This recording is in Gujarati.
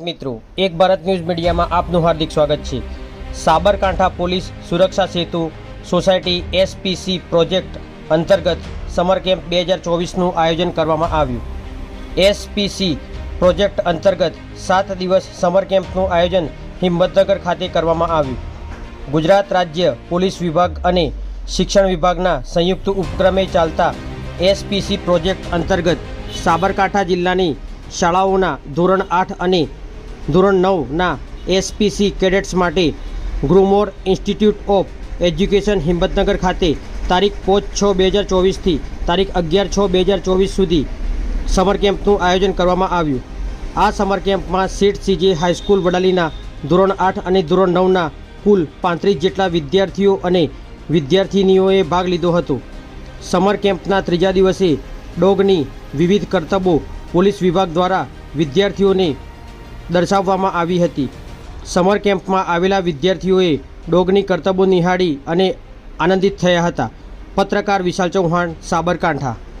મિત્રો, એક ભારત ન્યૂઝ મીડિયામાં આપનું હાર્દિક સ્વાગત છે. સાબરકાંઠા પોલીસ સુરક્ષા સેતુ સોસાયટી એસપીસી પ્રોજેક્ટ અંતર્ગત સમર કેમ્પ બે હજાર ચોવીસનું આયોજન કરવામાં આવ્યું. એસપીસી પ્રોજેક્ટ અંતર્ગત સાત દિવસ સમર કેમ્પનું આયોજન હિંમતનગર ખાતે કરવામાં આવ્યું. ગુજરાત રાજ્ય પોલીસ વિભાગ અને શિક્ષણ વિભાગના સંયુક્ત ઉપક્રમે ચાલતા એસપીસી પ્રોજેક્ટ અંતર્ગત સાબરકાંઠા જિલ્લાની શાળાઓના ધોરણ આઠ અને ધોરણ નવના એસપીસી કેડેટ્સ માટે Gromore institute of education Himmatnagar ખાતે તારીખ પાંચ છ બે હજાર ચોવીસથી તારીખ અગિયાર છ બે હજાર ચોવીસ સુધી સમર કેમ્પનું આયોજન કરવામાં આવ્યું. આ સમર કેમ્પમાં સીટ સીજે હાઈસ્કૂલ વડાલીના ધોરણ આઠ અને ધોરણ નવના કુલ પાંત્રીસ જેટલા વિદ્યાર્થીઓ અને વિદ્યાર્થિનીઓએ ભાગ લીધો હતો. સમર કેમ્પના ત્રીજા દિવસે ડોગની વિવિધ કરતબો પોલીસ વિભાગ દ્વારા વિદ્યાર્થીઓને દર્શાવવામાં આવી હતી. સમર કેમ્પમાં આવેલા વિદ્યાર્થીઓએ ડોગની કરતબો નિહાળી અને આનંદિત થયા હતા. પત્રકાર વિશાલ ચૌહાણ, સાબરકાંઠા.